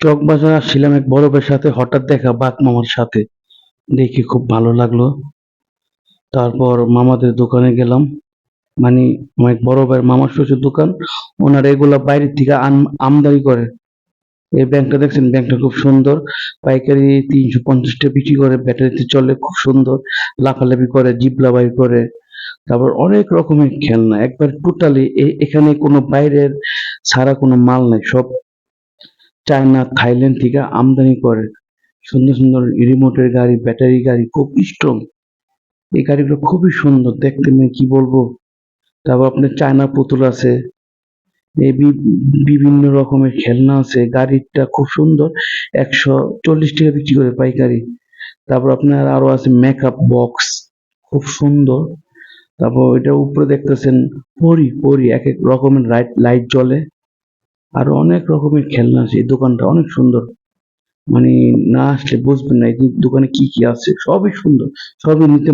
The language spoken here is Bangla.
চকবাজার আসছিলাম এক বরফের সাথে, হঠাৎ দেখা বাঘ মামার সাথে। দেখে খুব ভালো লাগল। তারপর মামাদের দোকানে গেলাম। মানে আমার বড় ভাইয়ের মামার শ্বশুর দোকান, ওনারা এগুলা বাইরের থেকে আমদানি করে। এই ব্যাংকটা দেখছেন? ব্যাংকটা খুব সুন্দর। পাইকারি তিনশো পঞ্চাশটা বিক্রি করে, ব্যাটারিতে চলে, খুব সুন্দর। লাফালাফি করে জিবলাবাই করে। তারপর অনেক রকমের খেলনা। একবার টোটালি এখানে কোনো বাইরের ছাড়া কোনো মাল নাই, সব চায়না থাইল্যান্ড থেকে আমদানি করে। সুন্দর সুন্দর রিমোটের গাড়ি ব্যাটারি গাড়ি খুব স্ট্রং এই গাড়িগুলো খুবই সুন্দর, দেখতে মানে কি বলব? তারপর আপনার চায়না পুতুল আছে। এই বিভিন্ন রকমের খেলনা আছে। গাড়িটা খুব সুন্দর, একশো চল্লিশ টাকা বিক্রি করে পাইকারি। তারপর আপনার আরও আছে মেকআপ বক্স খুব সুন্দর। তারপর এটার উপরে দেখতেছেন পরি পরি, এক এক রকমের লাইট জ্বলে। আরও অনেক রকমের খেলনা আছে। এই দোকানটা অনেক সুন্দর। মানে না আসলে বুঝবেন না এই দোকানে কি কি আছে। সবই সুন্দর। সবই নিতে